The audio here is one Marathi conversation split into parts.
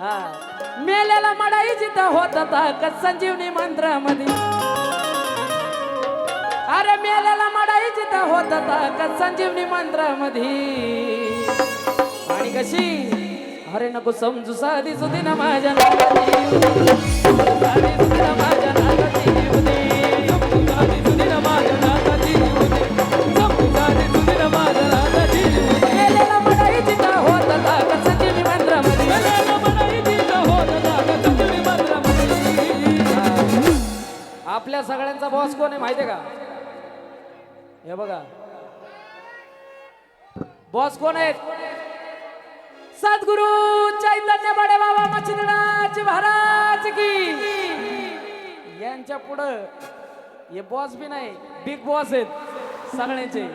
हा. मेल्याला मडाई जिथं होत होता का संजीवनी मंत्रामध्ये? अरे मेलेला मडाई जिथं होत होता का संजीवनी मंत्रामध्ये? आणि कशी? अरे नको समजू साधी सुधी ना माझ्या गाड्यांचा बॉस कोण आहे माहितीये का? हे बघा. बॉस कोण आहेत? सद्गुरु चैतन्य बडे बाबा मच्छिंद्राची महाराज की. यांच्या पुढं हे बॉस बी नाही बिग बॉस आहेत सगळ्यांचे.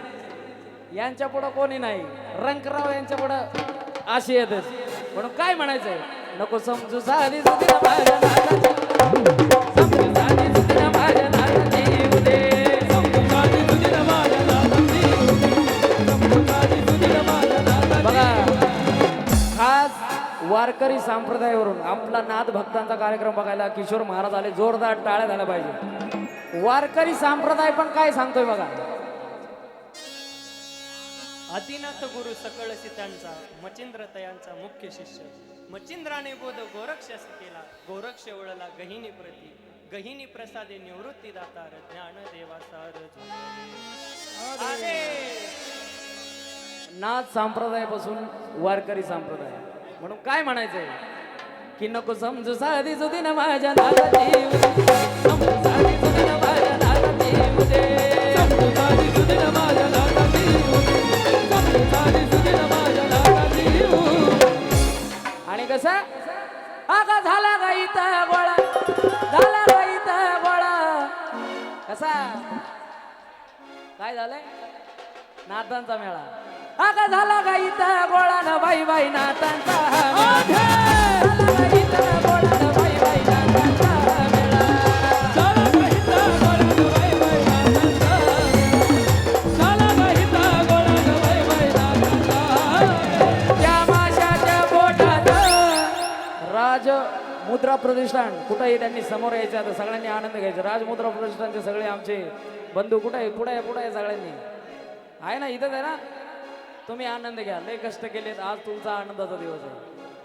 यांच्या पुढं कोणी नाही रंकराव यांच्या पुढं आशी येतच म्हणून काय म्हणायचंय? नको समजू साधी समजू साधी. वारकरी संप्रदायावरून आपला नाथ भक्तांचा कार्यक्रम बघायला किशोर महाराज आले. जोरदार टाळ्या झाल्या पाहिजे. वारकरी संप्रदाय पण काय सांगतोय बघा. आदिनाथ गुरु सकळ सीतांचा मचिंद्र तयांचा मुख्य शिष्य. मचिंद्राने बोध गोरक्षस केला गोरक्ष वळला गहिनी प्रती. गहिनी प्रसादे निवृत्ती दातार ज्ञान देवा सार नाथ संप्रदायापासून वारकरी संप्रदाय. म्हणून काय म्हणायचंय? की नको समजू साधी सुधी ना माझ्या नागाची आणि कसं? आगा झाला का इथं गोळा? झाला का इथं गोळा? कसा? काय झालंय? नातांचा मेळा. आगा झाला का इथं गोळा न बाई बाई नातांचा मुद्रा प्रतिष्ठान कुठंही त्यांनी समोर यायचं आता सगळ्यांनी आनंद घ्यायचा. राज मुद्रा प्रतिष्ठानचे सगळे आमचे बंधू कुठे आहे पुढे आहे पुढे आहे सगळ्यांनी. आहे ना इथंच आहे ना? तुम्ही आनंद घ्या. लय कष्ट केलेत. आज तुमचा आनंदाचा दिवस आहे.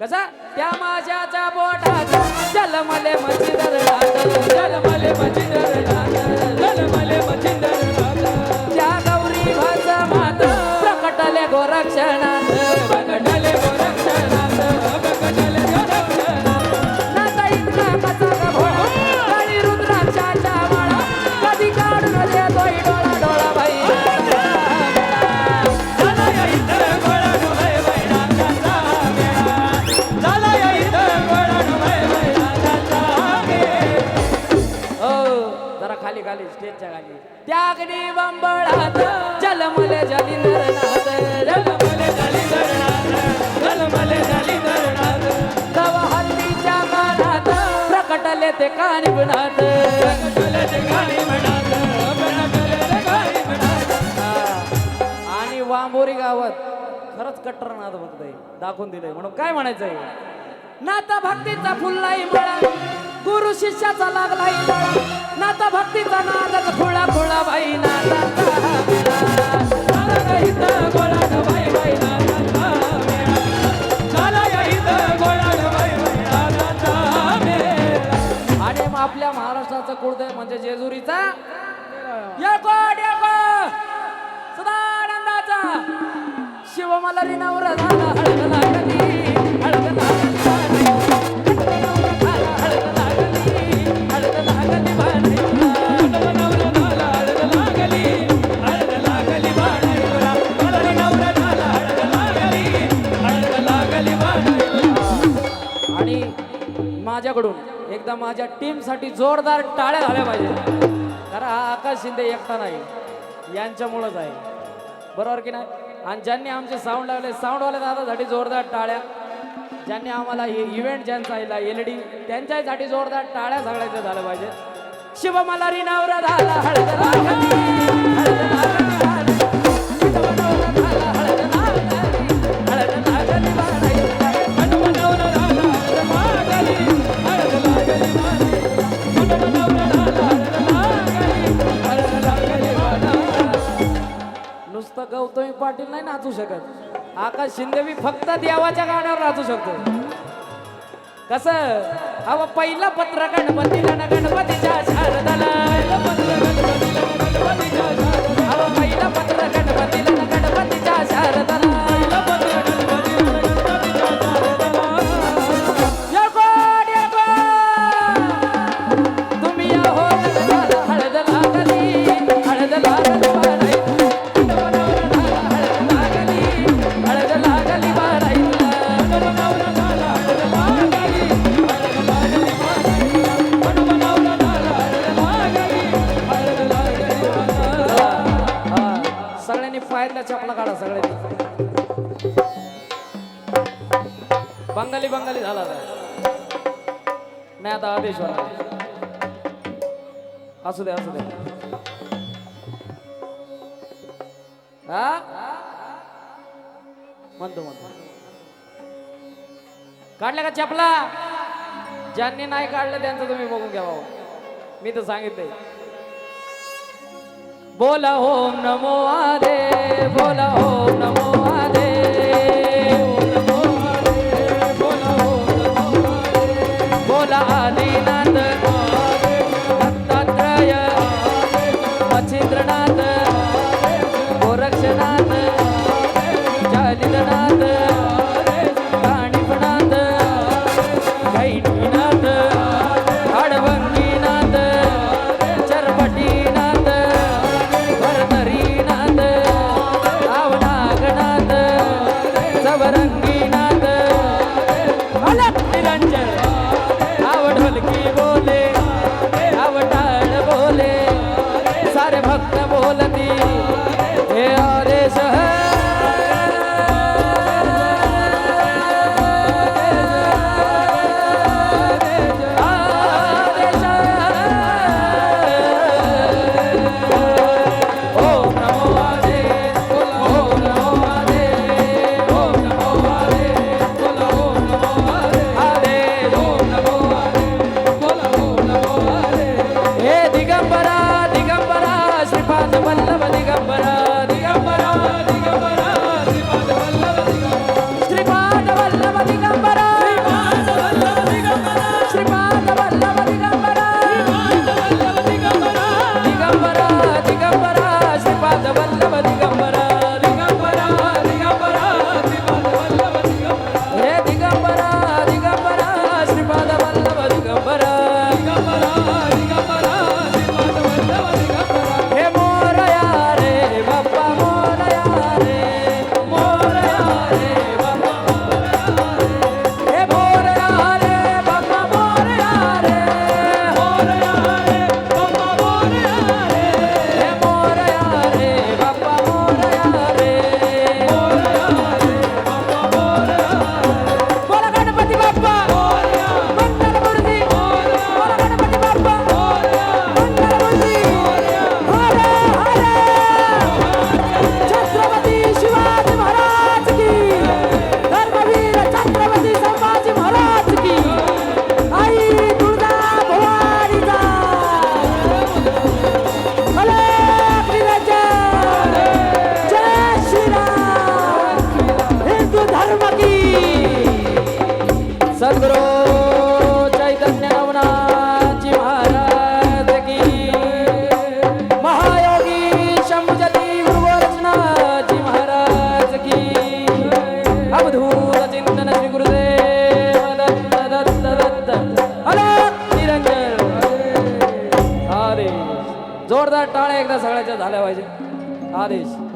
कसा? त्या माझ्याच्या पोटात चल मले नाथ चल मले नाथ चल मले नाथ त्या गौरी भाचा मात प्रकटले गोरक्षणात. स्टेजच्या खाली त्यागनी बंबळात जलमले तव हल्लीच्या कानात प्रकटले ते कानी बनात प्रकटले ते कानी बनात प्रकटले ते कानी बनात आणि वांबोरी गावात खरंच कट्टर भक्त आहे दाखवून दिलंय म्हणून. काय म्हणायचंय? नाता भक्तीचा फुललाई मळा. गुरु शिष्याचा लागलाई मळा. नाता आमच्या जेजुरीचा येळकोट येळकोट सदानंदाचा शिवमलारी नवरा झाला हळदला कधी हळदला लागली आणि माझ्याकडून एकदा माझ्या टीमसाठी जोरदार टाळ्या झाल्या पाहिजे. कारण हा आकाश शिंदे एकटा नाही यांच्यामुळंच आहे. बरोबर की नाही? आणि ज्यांनी आमचे साऊंड लावले साऊंडवाले दादासाठी जोरदार टाळ्या. ज्यांनी आम्हाला हे इव्हेंट ज्यांचा एल ई डी त्यांच्यासाठी जोरदार टाळ्या सगळ्याच्या झाल्या पाहिजे शिवमला रिनावर झाला पाटील नाही नाचू शकत. आकाश शिंदेवी फक्त देवाच्या गाण्यावर नाचू शकतो. कसं? अव पहिला गणपती गण गणपती सगळ्यांनी पायरला चपला काढा सगळ्यांनी. बंगाली बंगाली झाला नाही आता आदेश वाला असू दे असू दे. म्हणतो म्हणतो. काढल्या का चपला? ज्यांनी नाही काढलं त्यांचं तुम्ही बघून घ्या भाऊ. मी तर सांगितलंय. બોલા ઓમ નમો આરે બોલા ઓમ નમો एकदा सगळ्याच्या झाल्या पाहिजे. आदेश.